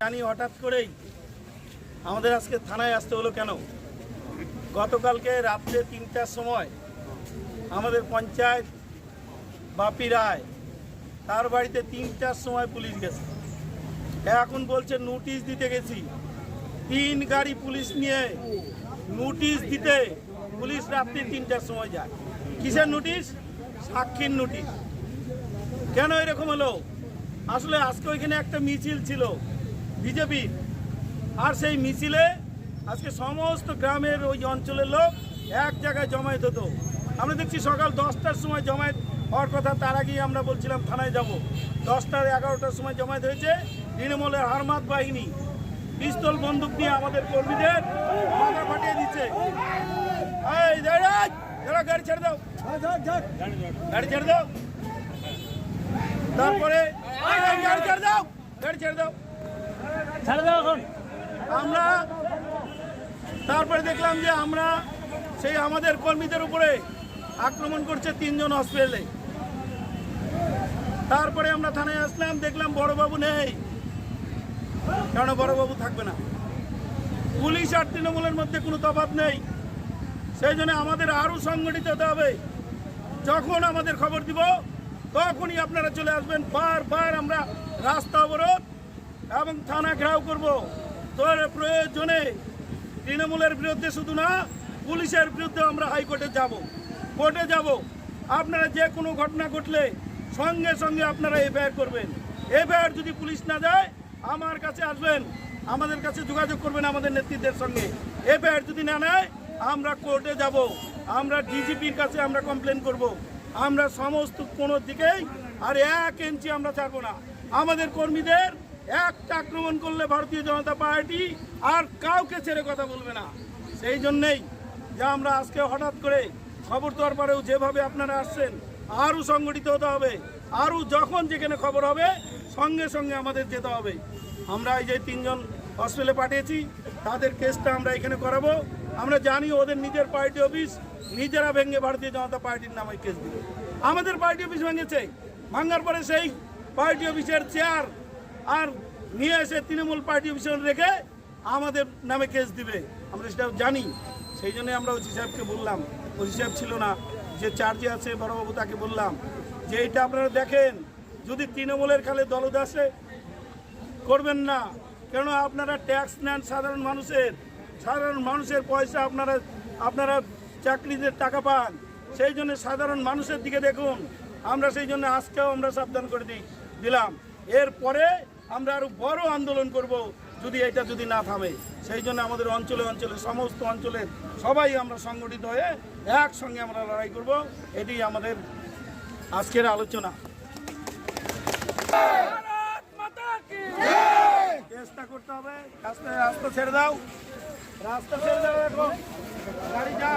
জানি হঠাৎ করেই আমাদের আজকে থানায় আসতে হলো কেন? গতকালকে রাত্রে তিনটার সময় আমাদের পঞ্চায়েত বাপি রায় তার বাড়িতে তিনটার সময় পুলিশ গেছে। এখন বলছে নোটিশ দিতে গেছি। তিন গাড়ি পুলিশ নিয়ে নোটিশ দিতে পুলিশ রাত্রি তিনটার সময় যায়। কিসের নোটিশ সাক্ষীর নোটিশ কেন এরকম হলো? আসলে আজকে ওইখানে একটা মিছিল ছিল বিজেপির আর সেই মিছিলে আজকে সমস্ত গ্রামের ওই অঞ্চলের লোক এক জায়গায় জমায়েত হতো। আমরা দেখছি সকাল দশটার সময় জমায়েত হওয়ার কথা তার আগেই আমরা বলছিলাম থানায় যাব। দশটার এগারোটার সময় জমায়েত হয়েছে তৃণমূলের হারমাত বাহিনী। পিস্তল বন্দুক নিয়ে আমাদের কর্মীদের মাথা ফাটিয়ে দিচ্ছে। গাড়ি ছেড়ে দাও। গাড়ি ছেড়ে দাও। তারপরে গাড়ি ছেড়ে দাও। গাড়ি ছেড়ে দাও। ছেড়ে দাও এখন। আমরা তারপরে দেখলাম যে আমরা সেই আমাদের কর্মীদের উপরে আক্রমণ করছে তিনজন হসপিটালে তারপরে আমরা থানায় আসলাম, দেখলাম বড়বাবু নেই। কেন বড়বাবু থাকবে না? পুলিশ আর তৃণমূলের মধ্যে কোনো তফাৎ নেই। সেই জন্য আমাদের আরও সংগঠিত হতে হবে। যখন আমাদের খবর দিব, তখনই আপনারা চলে আসবেন। বারবার আমরা রাস্তা অবরোধ এবং থানা ঘেরাও করব। তোর প্রয়োজনে তৃণমূলের বিরুদ্ধে শুধু না, পুলিশের বিরুদ্ধে আমরা হাইকোর্টে যাব। কোর্টে যাব। আপনারা যে কোনো ঘটনা ঘটলে সঙ্গে সঙ্গে আপনারা এফআইআর করবেন। এফআইআর যদি পুলিশ না দেয়, আমার কাছে আসবেন, আমাদের কাছে যোগাযোগ করবেন আমাদের নেতৃত্বের সঙ্গে। এফআইআর যদি না নেয়, আমরা কোর্টে যাব। আমরা ডিজিপির কাছে আমরা কমপ্লেন করব। আমরা সমস্ত কোনো দিকেই আর এক ইঞ্চি আমরা ছাড়বো না। আমাদের কর্মীদের একটা আক্রমণ করলে ভারতীয় জনতা পার্টি আর কাউকে ছেড়ে কথা বলবে না। সেই জন্যেই যে আমরা আজকে হঠাৎ করে খবর দেওয়ার পরেও যেভাবে আপনারা আসছেন আরও সংগঠিত হতে হবে, আরও যখন যেখানে খবর হবে, সঙ্গে সঙ্গে আমাদের যেতে হবে। আমরা এই যে তিনজন হসপিটালে পাঠিয়েছি, তাদের কেসটা আমরা এখানে করাবো। আমরা জানি ওদের নিজের পার্টি অফিস নিজেরা ভেঙে ভারতীয় জনতা পার্টির নামে কেস দিবে। আমাদের পার্টি অফিস ভেঙেছে, ভাঙার পরে সেই পার্টি অফিসের চেয়ার আর নিয়ে এসে তৃণমূল পার্টি অফিসে রেখে আমাদের নামে কেস দিবে। আমরা সেটা জানি, সেই জন্য আমরা ওসি সাহেবকে বললাম। ওসি সাহেব ছিল না যে চার্জে আছে বড়বাবু তাকে বললাম যে এটা আপনারা দেখেন, যদি তৃণমূলের খালে দলদাসে করবেন না। কেন আপনারা ট্যাক্স নেন সাধারণ মানুষের সাধারণ মানুষের পয়সা আপনারা আপনারা চাকরিদের টাকা পান। সেই জন্য সাধারণ মানুষের দিকে দেখুন। আমরা সেই জন্য আজকেও আমরা সাবধান করে দিই দিলাম। এরপরে আমরা আরও বড় আন্দোলন করব। যদি এটা যদি না থামে, সেই জন্য আমাদের অঞ্চলে অঞ্চলে, সমস্ত অঞ্চলের সবাই আমরা সংগঠিত হয়ে একসঙ্গে আমরা লড়াই করব। এটি আমাদের আজকের আলোচনা। চেষ্টা করতে হবে। রাস্তা রাস্তা ছেড়ে দাও। রাস্তা ছেড়ে দাও, এখন। গাড়ি যা